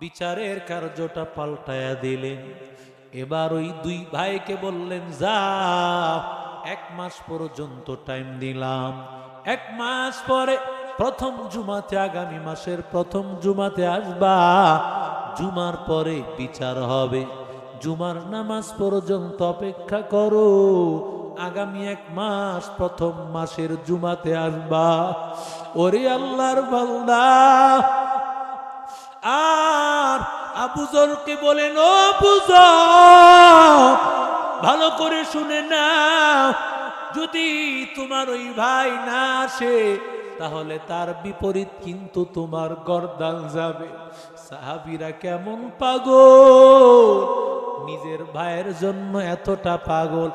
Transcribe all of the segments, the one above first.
বিচারের কার্যটা পাল্টায়া দিলেন। এবার ওই দুই ভাইকে বললেন, যা, এক মাস পর্যন্ত টাইম দিলাম। এক মাস পরে প্রথম জুমাতে, আগামী মাসের প্রথম জুমাতে আসবা। জুমার পরে বিচার হবে। জুমার নামাজ পর্যন্ত অপেক্ষা করো। আগামী এক মাস প্রথম মাসের জুমাতে আসবা। ওরে আল্লাহর বান্দা আর আবুজরকে বলেন ও বুজর ভালো করে শুনে না যদি তোমার ওই ভাই না আসে, তাহলে তার বিপরীত কিন্তু তোমার গর্দান যাবে। সাহাবিরা কেমন পাগল? নিজের ভাইয়ের জন্য এতটা পাগল।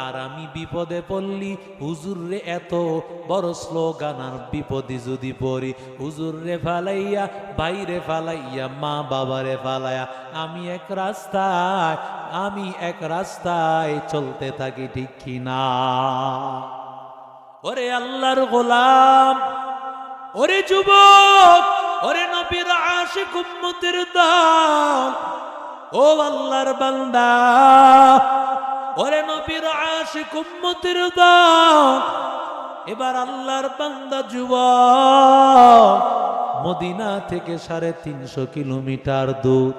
আর আমি বিপদে পড়লি হুজুর রে এত বড় স্লোগান আর বিপদে যদি পড়ি হুজুর রে ফালাইয়া বাইরে ফালাইয়া, মা বাবারে ফালাইয়া, আমি এক রাস্তায়, আমি এক রাস্তায় চলতে থাকি ঠিক কিনা? ওরে আল্লাহর গোলাম, ওরে যুবক, ওরে নবীর আশিক উম্মতের দল ও আল্লাহর বান্দা ওরে নবীর আশিক উম্মতের দল এবার আল্লাহর বান্দা যুবক, মদিনা থেকে সাড়ে তিনশো কিলোমিটার দূর।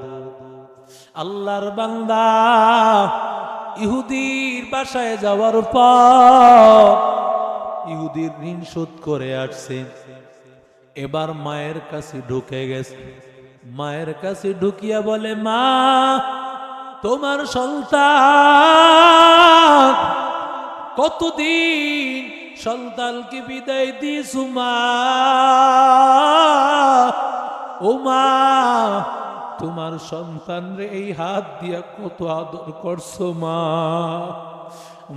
আল্লাহর বান্দা ইহুদির বাসায় যাওয়ার পর ইহুদির ঋণ শোধ করে আসছে। এবার মায়ের কাছে ঢুকে গেছে। মায়ের কাছে ঢুকিয়া বলে, মা তোমার সন্তান। কতদিন সন্তানকে বিদায় দিয়েছু মা? ও মা, তোমার সন্তান রে এই হাত দিয়া কত আদর করছ মা?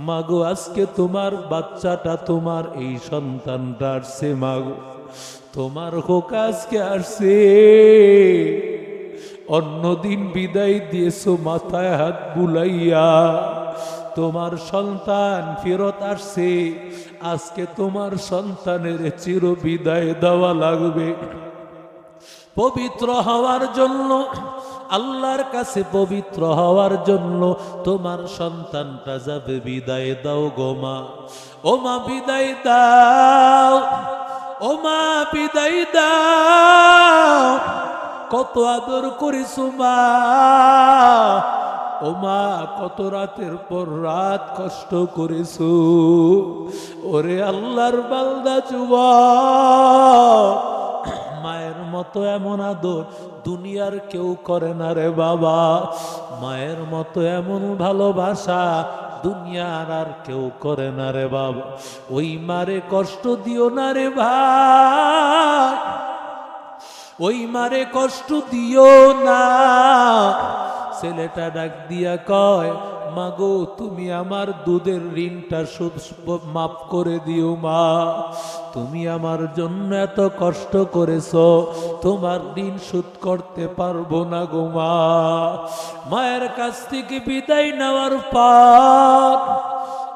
মাগো আজকে তোমার বাচ্চাটা তোমার এই সন্তানটা আসছে মাগো তোমার হোক আজকে আসছে। অন্যদিন বিদায় দিয়েছ, মাথায় হাত বুলাইয়া। তোমার সন্তান ফেরত আসছে, আজকে তোমার সন্তানের চির বিদায় দেওয়া লাগবে। পবিত্র হওয়ার জন্য, আল্লাহর কাছে পবিত্র হওয়ার জন্য তোমার সন্তানটা যাবে বিদায় দাও গো মা। ও মা, বিদায় দাও, ও মা, বিদায় দাও। কত আদর করিস মা ও মা, কত রাতের পর রাত কষ্ট করেছ। ওরে আল্লাহর বালদা যুবা। মায়ের মতো এমন আদর দুনিয়ার কেউ করে না রে বাবা। মায়ের মতো এমন ভালোবাসা দুনিয়ার আর কেউ করে না রে বাবা। ওই মারে কষ্ট দিও না রে ভাই। ওই মারে কষ্ট দিও না। ছেলেটা ডাক দিয়া কয়, মাগো, তুমি আমার দুধের ঋণটা মাফ করে দিও মা। তুমি আমার জন্য এত কষ্ট করেছ, তোমার ঋণ শোধ করতে পারব না গো মা। মায়ের কাছ থেকে বিদায় নেওয়ার পর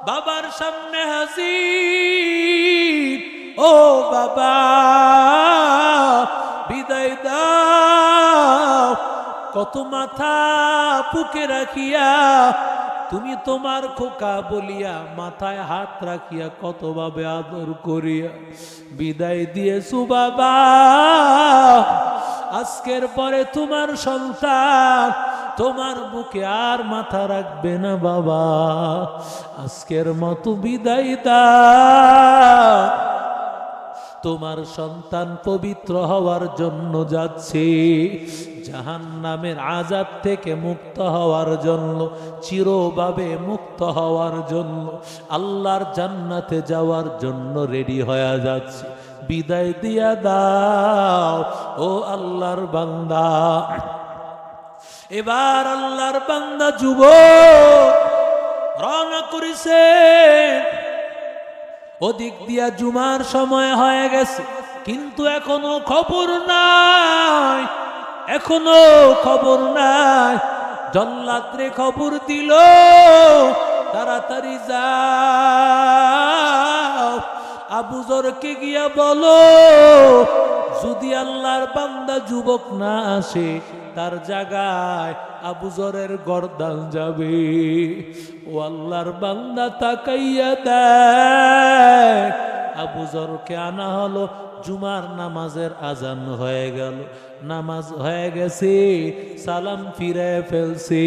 বাবার সামনে হাসি ও বাবা বিদায় দাও। কত মাথা পুকে রাখিয়া, তুমি তোমার খোকা বলিয়া মাথায় হাত রাখিয়া কতভাবে আদর করিয়া বিদায় দিয়েছু বাবা। আজকের পরে তোমার সন্তান, তোমার বুকে আর মাথা রাখবে না বাবা। আজকের মতো বিদায় দাও। তোমার সন্তান পবিত্র হওয়ার জন্য যাচ্ছে। জাহান নামের আজাদ থেকে মুক্ত হওয়ার জন্য, চিরভাবে মুক্ত হওয়ার জন্য, আল্লাহর জান্নাতে যাওয়ার জন্য রেডি হয়ে যাচ্ছে। বিদায় দিয়া দাও, ও আল্লাহর বান্দা। এবার আল্লাহর বান্দা যুব রওনা করেছে। ওদিক দিয়া জুমার সময় হয়ে গেছে, কিন্তু এখনও খবর নাই, এখনও খবর নাই। জল্লাত্রে খবর দিল, তাড়াতাড়ি যাও আবু জরকে গিয়া বলো, যদি আল্লাহর বান্দা যুবক না আসে, তার জায়গায় আবু জরের গর্দান যাবে। ও আল্লাহর বান্দা তাকাইয়া দেয়, আবু জরকে আনা হলো জুমার নামাজের আজান হয়ে গেল। নামাজ হয়ে গেছে, সালাম ফিরে ফেলছি।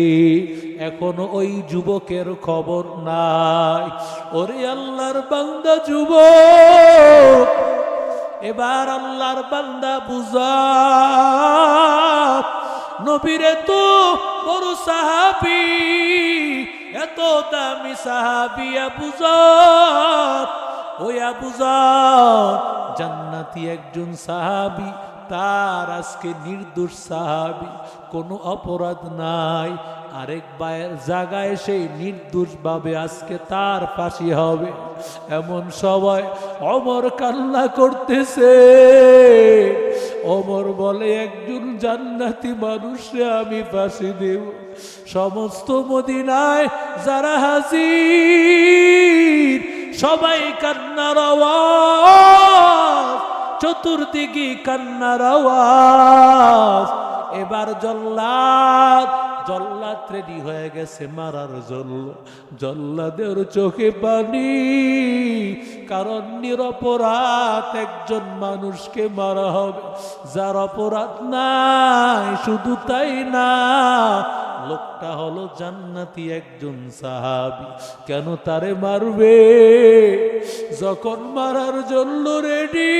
এখনও ওই যুবকের খবর নাই। ওরে আল্লাহর বান্দা যুবক, এবার আল্লাহর বান্দা বুঝা। নবীরে তো বড় সাহাবি, এত দামি সাহাবি আবুজার ওই আবুজার জান্নাতি একজন সাহাবি, তার আজকে নির্দোষ সাহাবি। কোনো অপরাধ নাই। আরেক বায়ের জায়গায় সেই নির্দোষ ভাবে আজকে তার ফাঁসি হবে। এমন সবাই অমর কান্না করতেছে। অমর বলে, একজন জান্নাতি মানুষে আমি ফাঁসি দেব। সমস্ত মদিনায় যারা হাজির সবাই কান্নার আওয়াজ চতুর্দিকে কান্নার আওয়াজ এবার জল্লাদ জল্লাদ রেডি হয়ে গেছে মারার জন্য জল্লাদের চোখে পানি, কারণ নিরপরাধ একজন মানুষকে মারা হবে। যার অপরাধ নাই, শুধু তাই না লোকটা হলো জান্নাতি একজন সাহাবি। কেন তারে মারবে? যখন মারার জন্য রেডি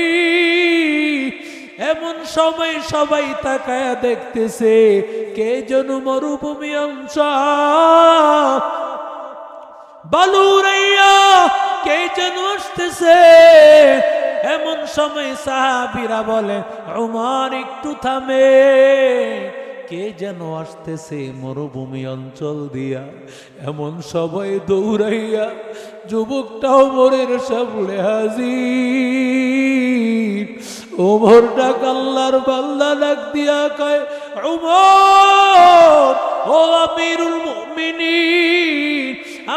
এমন সময় সবাই তাকায়া দেখতেছে, কে যেন মরুভূমি অঞ্চল। বালুরাইয়া কে যেন আসতেছে। এমন সময় সাহাবিরা বলে, উমার, একটু থামে। কে যেন আসতেছে মরুভূমি অঞ্চল দিয়া? এমন সবাই দৌড়াইয়া যুবকটাও মরের সামনে হাজির। ওমর ডাক আল্লাহর ডাক দিয়া কয়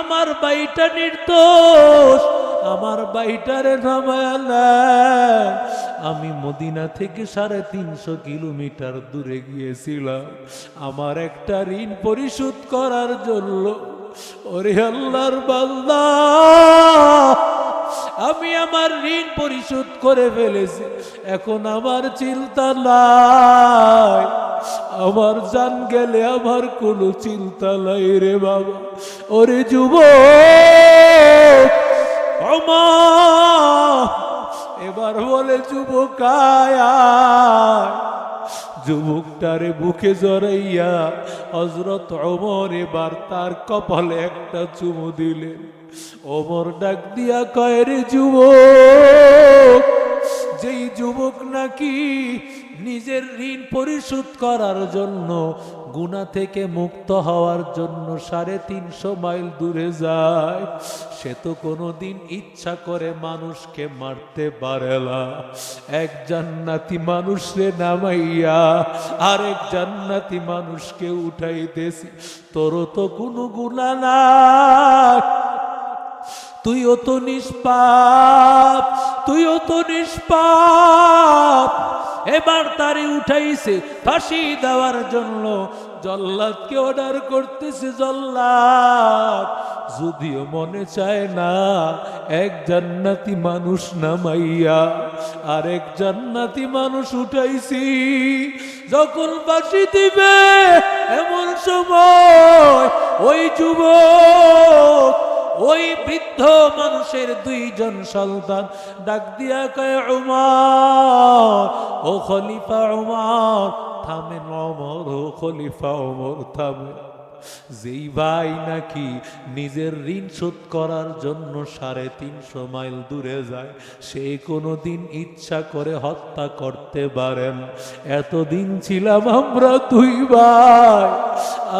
আমার বাইটা নির্দোষ, আমার বাইটারে নামায়ালা আমি মদিনা থেকে সাড়ে তিনশো কিলোমিটার দূরে গিয়েছিলাম। আমার একটা ঋণ পরিশোধ করার জন্য। ওরে আল্লাহর বান্দা, আমি আমার ঋণ পরিশোধ করে ফেলেছি। এখন আমার চিন্তা নাই। আমার জান গেলে আমার কোনো চিন্তা নাই রে বাবা। ওরে যুব এবার বলে, যুবকায়, যুবকটারে বুকে জড়াইয়া হজরত অমর এবার তার কপালে একটা চুমু দিলেন। অমর ডাক দিয়া কয়, রে যুবক, যেই যুবক নাকি নিজের ঋণ পরিশোধ করার জন্য গুণা থেকে মুক্ত হওয়ার জন্য সাড়ে তিনশো মাইল দূরে যায়। সে তো কোনোদিন ইচ্ছা করে মানুষকে মারতে পারে না। এক জান্নাতি মানুষরে নামাইয়া আরেক জান্নাতি মানুষকে উঠাইতেছি। তোরও তো কোনো গুণা না তুইও তো নিষ্পাপ, তুইও তো নিষ্পাপ। এবার তারে উঠাইছে, ফাঁসি দেওয়ার জন্য। জল্লাদকে অর্ডার করতেছে জল্লাদ। যদিও মনে চায় না, এক জান্নাতি মানুষ নামাইয়া আর এক জান্নাতি মানুষ উঠাইছি। যখন ফাঁসি দিবে, এমন সময় ওই যুবক ওই বৃদ্ধ মানুষের দুইজন সন্তান। ডাক দিয়া কয়, উমার, ও খলিফা উমার, থামেন অমর ও খলিফা অমর থামেন। যেই ভাই নাকি নিজের ঋণ শোধ করার জন্য সাড়ে তিনশো মাইল দূরে যায়, সে কোনো দিন ইচ্ছা করে হত্যা করতে পারেন। এতদিন ছিলাম আমরা দুই ভাই,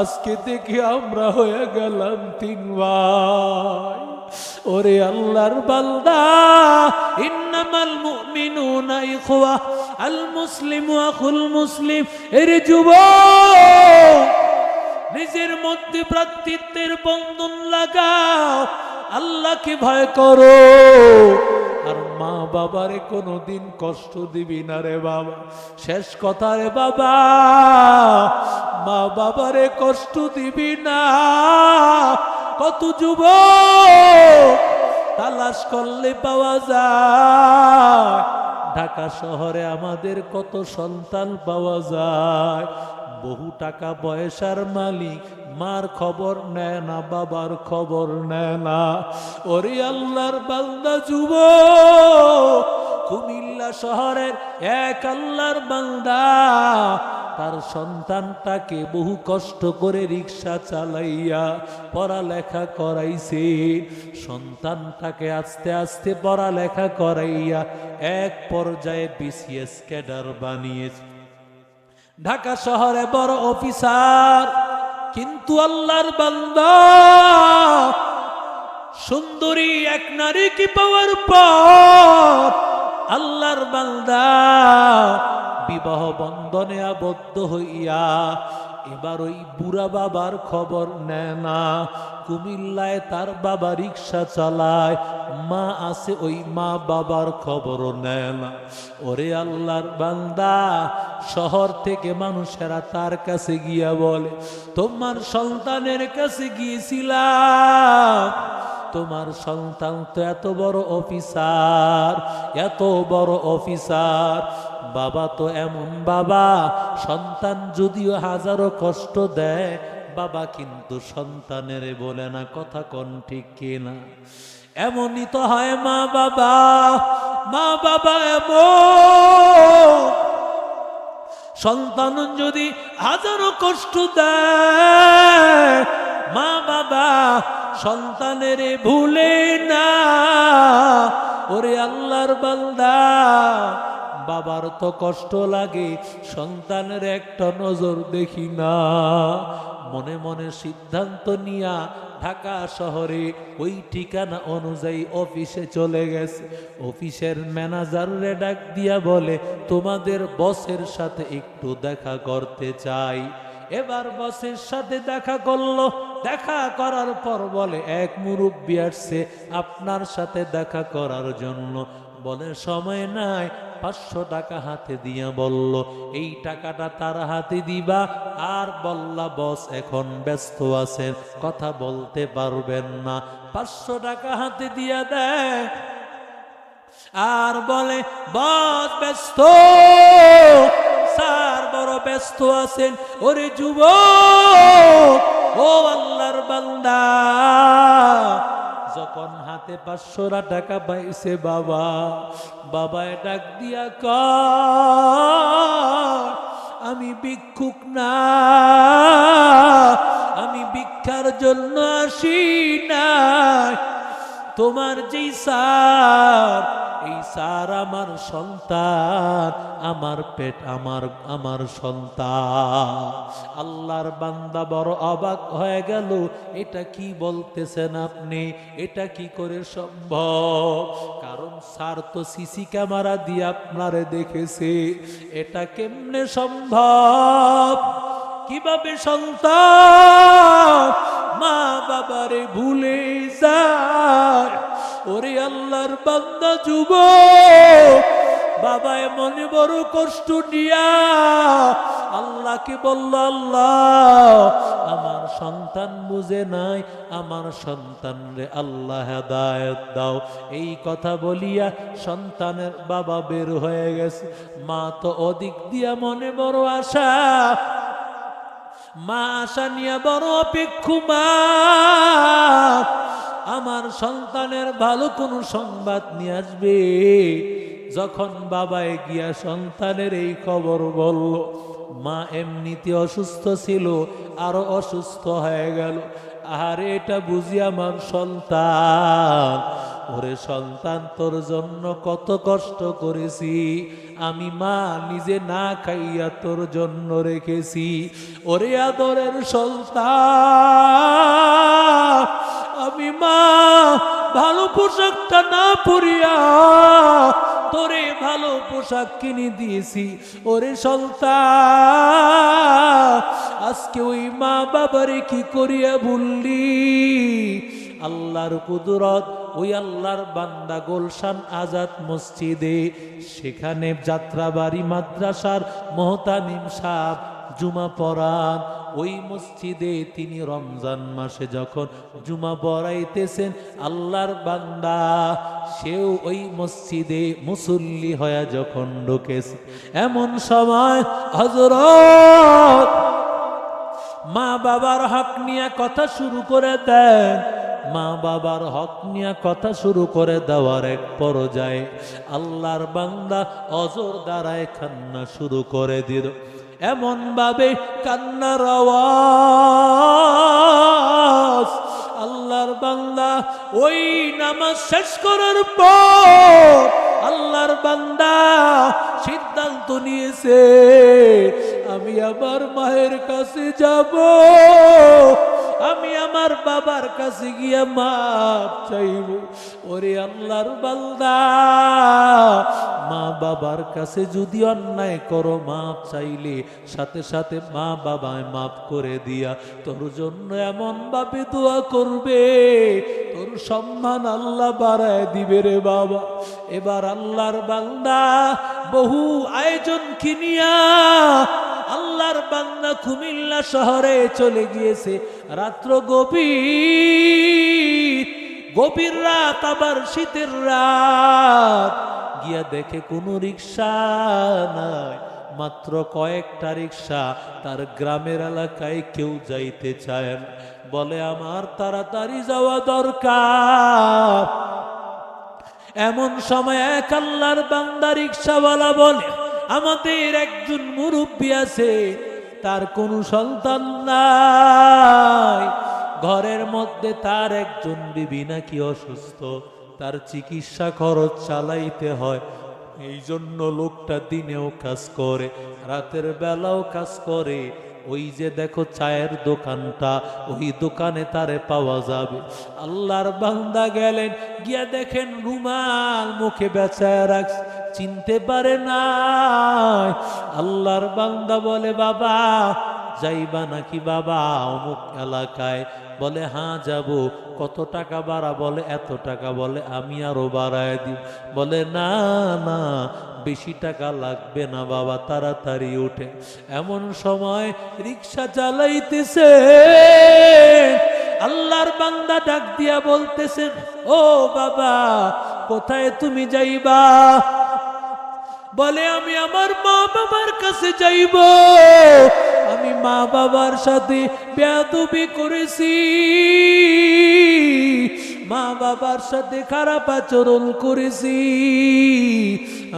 আজকে দেখে আমরা হয়ে গেলাম তিন ভাই। ওরে আল্লাহর বালদা ইন্নামাল মুমিনুনা ইখওয়া, আল মুসলিমু আখুল মুসলিম, এর যুবক। নিজের মধ্যে ভ্রাতৃত্বের বন্ধন লাগাও। আল্লাহকে ভয় করো। আর মা বাবারে কোনোদিন কষ্ট দিবি না রে বাবা। শেষ কথা রে বাবা, মা বাবারে কষ্ট দিবি না। কত যুব তালাশ করলে পাওয়া যায়। ঢাকা শহরে আমাদের কত সন্তান পাওয়া যায়। বহু টাকা পয়সার মালিক, মার খবর নেয় না, বাবার খবর নেয় না। ওরে আল্লাহর বান্দা যুব কুমিল্লা শহরের এক আল্লাহর বান্দা, তার সন্তানটাকে বহু কষ্ট করে রিক্সা চালাইয়া পড়ালেখা করাইছে। সন্তানটাকে আস্তে আস্তে পড়ালেখা করাইয়া এক পর্যায়ে বিসিএস ক্যাডার বানিয়েছে। ঢাকা শহরে বড় অফিসার। কিন্তু আল্লাহর বান্দা, সুন্দরী এক নারী কি পাওয়ার পর আল্লাহর বান্দা, বিবাহ বন্ধনে আবদ্ধ হইয়া এবার ওই বুড়া বাবার খবর নেয় না কুমিল্লায় তার বাবা রিক্সা চালায়, মা আছে ওই মা বাবার খবরও নেয় না ওরে আল্লাহর বান্দা, শহর থেকে মানুষেরা তার কাছে গিয়া বলে, তোমার সন্তানের কাছে গিয়েছিলাম। তোমার সন্তান তো এত বড় অফিসার, এত বড় অফিসার। বাবা তো এমন বাবা, সন্তান যদিও হাজারো কষ্ট দেয়, বাবা কিন্তু সন্তানের বলে না, কথা কোন ঠিক কিনা? এমনই তো হয় মা বাবা মা বাবা এমন। সন্তান যদি হাজারো কষ্ট দেয়, মা বাবা সন্তানের ভুলে না। ওরে আল্লাহর বান্দা, বাবার তো কষ্ট লাগে, সন্তানের একটা নজর দেখি না। মনে মনে সিদ্ধান্ত নিয়া ঢাকা শহরে ওই ঠিকানা অনুযায়ী অফিসে চলে গেছে। অফিসের ম্যানেজাররে ডাক দিয়া বলে, তোমাদের বসের সাথে একটু দেখা করতে চাই। এবার বসের সাথে দেখা করল দেখা করার পর বলে, এক মুরব্বী আসছে আপনার সাথে দেখা করার জন্য। বলে, সময় নাই, পাঁচশো টাকা হাতে দিয়া বলল, এই টাকাটা তার হাতে দিবা, আর বললা বস এখন ব্যস্ত আছেন, কথা বলতে পারবেন না। পাঁচশো টাকা হাতে দিয়া দেয়। আর বলে, বস ব্যস্ত, স্যার বড় ব্যস্ত আছেন, ওরে যুব ও আল্লাহর বান্দা, যখন হাতে পাঁচশো টাকা পাইছে বাবা, বাবায় ডাক দিয়া ক আমি ভিক্ষুক না, আমি ভিক্ষার জন্য আসি না তোমার যেই সার সার আমার সন্তান, আমার পেট, আমার আমার সন্তান। আল্লাহর বান্দা বড় অবাক হয়ে গেল। এটা কি বলতেছেন আপনি? এটা কি করে সম্ভব? কারণ স্যার তো সিসি ক্যামেরা দিয়ে আপনারে দেখেছে। এটা কেমনে সম্ভব? কীভাবে সন্তান? মা বাবারে ভুলে যায়। ওরে আল্লাহর বান্দা যুব, বাবায় মনে বড় কষ্ট নিয়া আল্লাহকে বলল, আল্লাহ, আমার সন্তান বুঝে নাই, আমার সন্তান রে আল্লাহ হেদায়ত দাও। এই কথা বলিয়া সন্তানের বাবা বের হয়ে গেছে। মা তো অধিক দিয়া মনে বড় আশা, মা আশা নিয়ে বড় অপেক্ষু মা আমার সন্তানের ভালো কোনো সংবাদ নিয়ে আসবে? যখন বাবায় গিয়া সন্তানের এই খবর বলল, মা এমনিতে অসুস্থ ছিল, আরও অসুস্থ হয়ে গেল। আর, এটা বুঝি আমার সন্তান? ওরে সন্তান, তোর জন্য কত কষ্ট করেছি। আমি মা নিজে না খাইয়া তোর জন্য রেখেছি। ওরে আদরের সন্তান আমি মা, ভালো পোশাকটা না পরিয়া তোরে ভালো পোশাক কিনে দিয়েছি। ওরে সন্তান, আজকে ওই মা বাবারে কি করিয়া বললি আল্লাহর কুদরত, ওই আল্লাহর বান্দা গোলশান আজাদ মসজিদে, সেখানে যাত্রাবাড়ি মাদ্রাসার মহতামিম সাহ জুমা পড়ান ওই মসজিদে তিনি রমজান মাসে যখন জুমা পড়াইতেছেন, আল্লাহর বান্দা সেও ওই মসজিদে মুসল্লি হয়ে যখন ঢুকেছে। এমন সময় হজরত মা বাবার হক নিয়ে কথা শুরু করে দেন। মা বাবার হক নিয়ে কথা শুরু করে দেওয়ার এক পর্যায়ে আল্লাহর বান্দা অজর দ্বারায় খান্না শুরু করে দিল। এমন ভাবে কান্নার আওয়াজ। আল্লাহর বান্দা ওই নামাজ শেষ করার পর আল্লাহর বান্দা সিদ্ধান্ত নিয়েছে, আমি আমার মায়ের কাছে যাব। আমি আমার বাবার কাছে গিয়ে মাপ চাইব। ওরে আল্লাহর বান্দা, মা বাবার কাছে যদি অন্যায় করো, মাপ চাইলে সাথে সাথে মা বাবায় মাপ করে দিয়া তোর জন্য এমন ভাবে দোয়া করবে। তোর সম্মান আল্লাহ বাড়ায় দিবে রে বাবা। এবার আল্লাহর বান্দা, বহু আয়োজন কিনিয়া আল্লাহর বান্দা কুমিল্লা শহরে চলে গিয়েছে। রাত্র গভীর গভীর রাত, আবার শীতের রাত। গিয়া দেখে কোনো রিক্সা নাই, মাত্র কয়েকটা রিক্সা। তার গ্রামের এলাকায় কেউ যাইতে চায় বলে, আমার তাড়াতাড়ি যাওয়া দরকার। এমন সময় এক আল্লাহর বান্দা রিক্সাওয়ালা বলে আমাদের একজন মুরব্বী আছে, তার কোনো সন্তান নাই। ঘরের মধ্যে তার একজন বিবি নাকি অসুস্থ, তার চিকিৎসা খরচ চালাইতে হয়। এই জন্য লোকটা দিনেও কাজ করে, রাতের বেলাও কাজ করে। ওই যে দেখো চায়ের দোকানটা, ওই দোকানে তারে পাওয়া যাবে। আল্লাহর বান্দা গেলেন, গিয়া দেখেন রুমাল মুখে বেচায় রাখছে। চিনতে পারে না আল্লাহর বান্দা বলে, বাবা, যাইবা নাকি বাবা? অমুক এলাকায়। বলে হ্যাঁ যাব। কত টাকা বাড়া বলে, এত টাকা। বলে, আমি আরও বাড়ায় দিব। বলে, না না, বেশি টাকা লাগবে না বাবা, তাড়াতাড়ি উঠে। এমন সময় রিক্সা চালাইতেছে। আল্লাহর বান্দা ডাক দিয়া বলতেছেন ও বাবা, কোথায় তুমি যাইবা? বলে, আমি আমার মা বাবার কাছে যাইব। আমি মা বাবার সাথে বেয়াদবি করেছি। মা বাবার সাথে খারাপ আচরণ করেছি।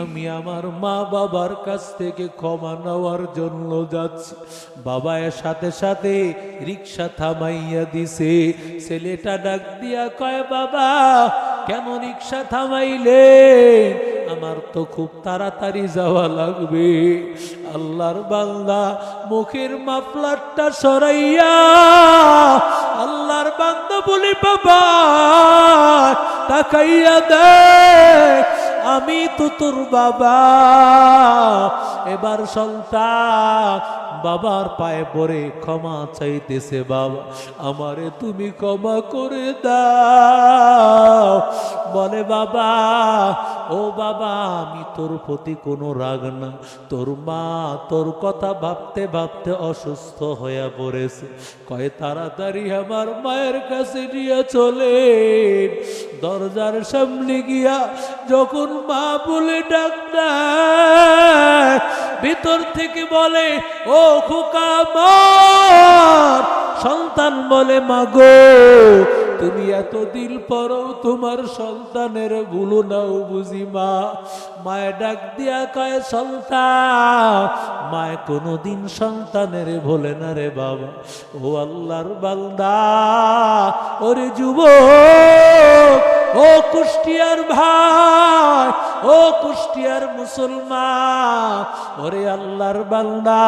আমি আমার মা বাবার কাছ থেকে ক্ষমা নেওয়ার জন্য যাচ্ছি। বাবা এর সাথে সাথে রিক্সা থামাইয়া দিছে। ছেলেটা ডাক দিয়া কয়, বাবা, কেন রিক্সা থামাইলে আমার তো খুব তাড়াতাড়ি যাওয়া লাগবে। আল্লাহর বান্দা, মুখের মাফলারটা সরাইয়া, আল্লাহর বান্দা বলি, বাবা, তাকাইয়া দেখ, আমি তো তোর বাবা। এবার সন্তান বাবার পায়ে পড়ে ক্ষমা চাইতেছে বাবা। আমারে তুমি ক্ষমা করে দাও। বলে, বাবা, ও বাবা, আমি তোর প্রতি কোনো রাগ না। তোর মা তোর কথা ভাবতে ভাবতে অসুস্থ হয়ে পড়েছে। কয় তাড়াতাড়ি আমার মায়ের কাছে নিয়ে চলে দরজার সামনে গিয়া যখন মা বলে, ডাক ভিতর থেকে বলে, ও সন্তান বলে, মাগো, তুমি এত দিল পরও তোমার সন্তানের ভুলো নাও বুঝি মা। মায় ডাক দিয়া কয়, সন্তান, মায় কোনোদিন সন্তানের ভোলে না রে বাবা। ও আল্লাহর বান্দা, ওরে যুব ও কুষ্টিয়ার ভাই ও কুষ্টিয়ার মুসলমান, ওরে আল্লাহর বান্দা,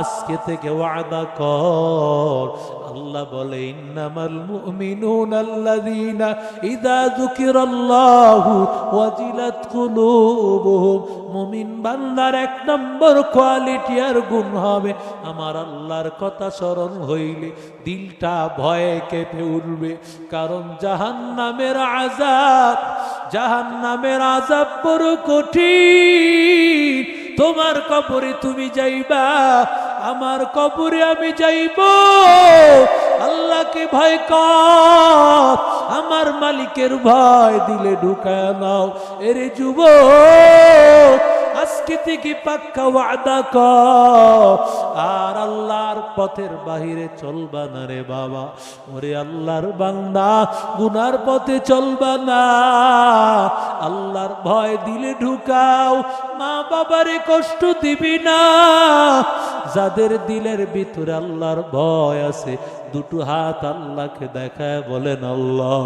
আজকে থেকে ওয়াদা কর। আল্লাহ বলে, ইন্নামাল মুমিনুন আল্লাযীনা ইযা যুকিরাল্লাহু ওয়াজিলাত কুলুবুহুম। মুমিন বান্দার এক নম্বর কোয়ালিটি আর গুণ হবে, আমার আল্লাহর কথা স্মরণ হইলে দিলটা ভয়ে কেঁপে উঠবে। কারণ জাহান্নামের নামের জাহান্নামের জাহান নামের আজাব বড় কঠিন। তোমার কবরে তুমি যাইবা, আমার কবরে আমি যাইব। আল্লাহকে ভয় কর, আমার মালিকের ভয় দিলে ঢুকায় নাও। এরে যুব আজকে থেকে পাক্কা ওয়াদা কর। আর আল্লাহর পথের বাহিরে চলবা না রে বাবা। ওরে আল্লাহর বান্দা, গুনার পথে চলবা না। আল্লাহর ভয় দিলে ঢুকাও, মা বাবারে কষ্ট দিবি না। যাদের দিলের ভিতরে আল্লাহর ভয় আছে, দুটো হাত আল্লাহকে দেখায় বলেন আল্লাহ।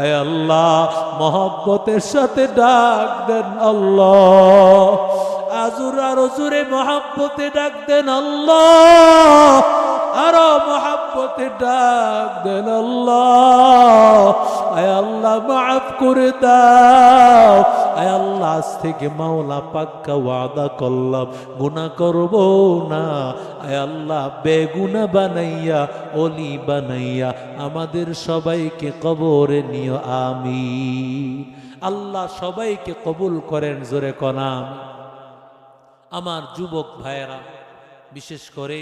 আয় আল্লাহ, মহব্বতের সাথে ডাক দেন আল্লাহ। আজুর আরও জোরে মহাব্বতে ডাক দেন আল্লাহ। আরও মহাব্বতে ডাক দেন আল্লাহ। আয় আল্লাহ, মাফ করে দাও। আয় আল্লাহ, আজ থেকে মাওলা পাক্কা ওয়াদা করলাম। গুনাহ করব না। আয় আল্লাহ, বেগুনা বানাইয়া, অলি বানাইয়া আমাদের সবাইকে কবরে নিও আমি আল্লাহ সবাইকে কবুল করেন, জোরে কনাম আমার যুবক ভাইয়েরা বিশেষ করে